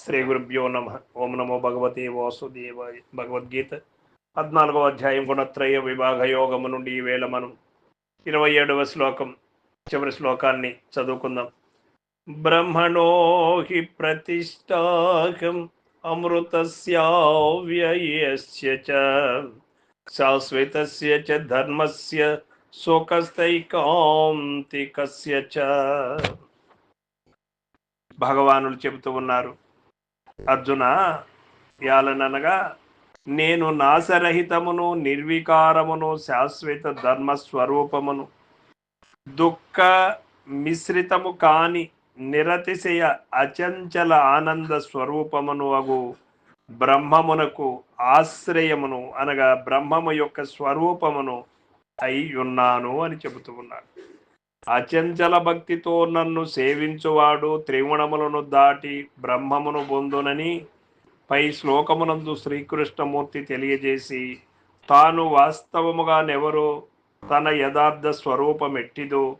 శ్రీ గురుభ్యో నమ. ఓం నమో భగవతే వాసుదేవ భగవద్గీత పద్నాలుగో అధ్యాయం గుణత్రయ విభాగ యోగము నుండి ఈవేళ మనం ఇరవై ఏడవ శ్లోకం చివరి శ్లోకాన్ని చదువుకుందాం. బ్రహ్మణో హి ప్రతిష్టాకం అమృతస్యావ్యయస్య చ శాశ్వతస్య చ ధర్మస్య శోకస్తైకాంతికస్య చ. భగవానులు చెబుతూ ఉన్నారు అర్జున యాలనగా నేను నాశరహితమును నిర్వికారమును శాశ్వత ధర్మ స్వరూపమును దుఃఖ మిశ్రితము కాని నిరతిశయ అచంచల ఆనంద స్వరూపమును అగు బ్రహ్మమునకు ఆశ్రయమును అనగా బ్రహ్మము యొక్క స్వరూపమును అయి ఉన్నాను అని చెబుతూ ఉన్నాడు. అచంచల భక్తితో నన్ను సేవించువాడు త్రిగుణములను దాటి బ్రహ్మమును పొందునని పై శ్లోకమునందు శ్రీకృష్ణమూర్తి తెలియజేసి తాను వాస్తవముగానెవరో తన యథార్థ స్వరూపం ఎట్టిదో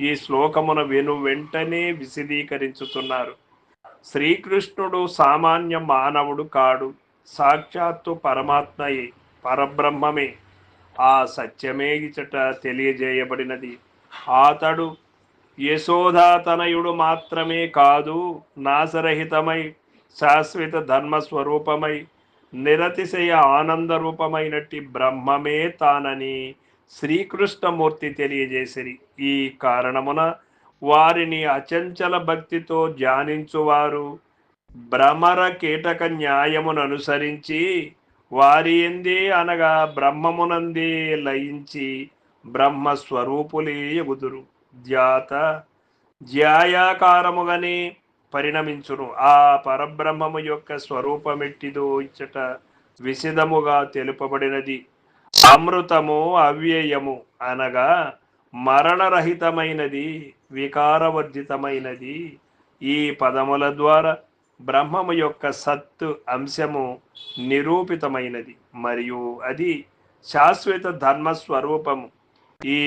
ఈ శ్లోకమున వెను వెంటనే విశదీకరించుతున్నారు. శ్రీకృష్ణుడు సామాన్య మానవుడు కాడు సాక్షాత్తు పరమాత్మయే పరబ్రహ్మమే. ఆ సత్యమే ఇచట తెలియజేయబడినది. అతడు యశోధాతనయుడు మాత్రమే కాదు నాశరహితమై శాశ్వత ధర్మస్వరూపమై నిరతిశయ ఆనంద రూపమైనట్టి బ్రహ్మమే తానని శ్రీకృష్ణమూర్తి తెలియజేసిరి. ఈ కారణమున వారిని అచంచల భక్తితో ధ్యానించువారు భ్రమర కీటక న్యాయమును అనుసరించి వారి ఎందే అనగా బ్రహ్మమునందే లయించి బ్రహ్మస్వరూపులే ఎగుదురు ధ్యాత ధ్యాయాకారముగానే పరిణమించును. ఆ పరబ్రహ్మము యొక్క స్వరూపమెట్టిదో ఇచ్చట విశిదముగా తెలుపబడినది. అమృతము అవ్యయము అనగా మరణరహితమైనది వికారవర్జితమైనది. ఈ పదముల ద్వారా బ్రహ్మము యొక్క సత్తు అంశము నిరూపితమైనది. మరియు అది శాశ్వత ధర్మ స్వరూపము ఈ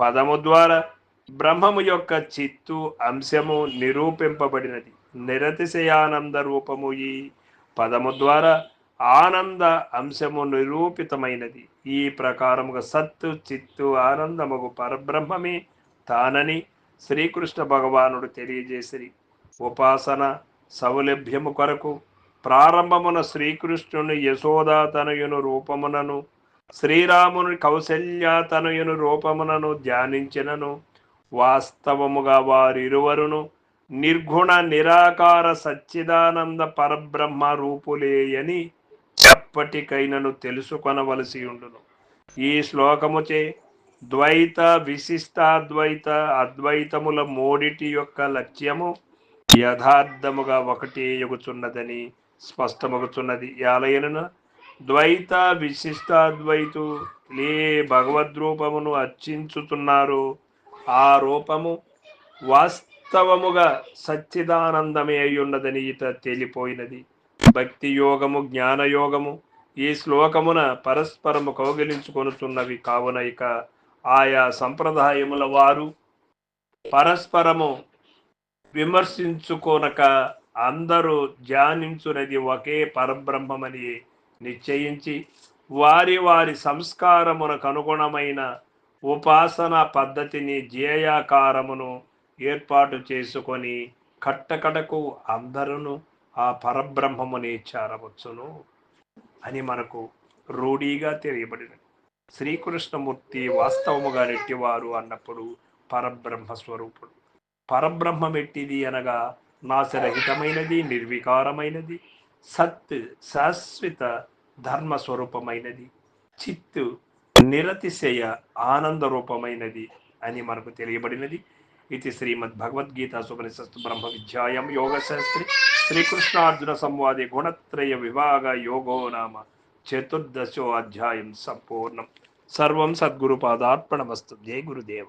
పదము ద్వారా బ్రహ్మము యొక్క చిత్తు అంశము నిరూపింపబడినది. నిరతిశయానంద రూపము ఈ పదము ద్వారా ఆనంద అంశము నిరూపితమైనది. ఈ ప్రకారముగా సత్తు చిత్తు ఆనందముగు పరబ్రహ్మమే తానని శ్రీకృష్ణ భగవానుడు తెలియజేసిరి. ఉపాసన సౌలభ్యము కొరకు ప్రారంభమున శ్రీకృష్ణుని యశోదాతనయును రూపమునను శ్రీరాముని కౌశల్యాతనయును రూపమునను ధ్యానించినను. వాస్తవముగా వారిరువరును నిర్గుణ నిరాకార సచ్చిదానంద పరబ్రహ్మ రూపులేయని ఎప్పటికైనను తెలుసుకొనవలసి ఉండును. ఈ శ్లోకముచే ద్వైత విశిష్టాద్వైత అద్వైతముల మూడిటి యొక్క లక్ష్యము యథార్థముగా ఒకటి ఎగుచున్నదని స్పష్టమగుచున్నది. యాలయన ద్వైత విశిష్టాద్వైతు లే భగవద్రూపమును అర్చించుతున్నారు ఆ రూపము వాస్తవముగా సచ్చిదానందమే అయ్యున్నదని ఇట తేలిపోయినది. భక్తి యోగము జ్ఞానయోగము ఈ శ్లోకమున పరస్పరము కౌగిలించుకొనుతున్నవి కావున ఇక ఆయా సంప్రదాయముల వారు పరస్పరము విమర్శించుకోనక అందరూ ధ్యానించునది ఒకే పరబ్రహ్మమని నిశ్చయించి వారి వారి సంస్కారమునకు అనుగుణమైన ఉపాసన పద్ధతిని ధ్యేయాకారమును ఏర్పాటు చేసుకొని కట్టకడకు అందరూ ఆ పరబ్రహ్మముని చేరవచ్చును అని మనకు రూఢీగా తెలియబడినది. శ్రీకృష్ణమూర్తి వాస్తవముగా నెట్టివారు అన్నప్పుడు పరబ్రహ్మ స్వరూపుడు. పరబ్రహ్మం ఎట్టిది అనగా నాశరహితమైనది నిర్వికారమైనది. సత్ శాశ్వత ధర్మ స్వరూపమైనది. చిత్తు నిరతిశయ ఆనంద రూపమైనది అని మనకు తెలియబడినది. ఇది శ్రీమద్ భగవద్గీత సుపనిషత్తు బ్రహ్మ విద్యాయం యోగశాస్త్రి శ్రీకృష్ణార్జున సంవాది గుణత్రయ విభాగ యోగో నామ చతుర్దశో అధ్యాయం సంపూర్ణం. సర్వం సద్గురు పాదార్పణమస్తు. జయ గురుదేవ.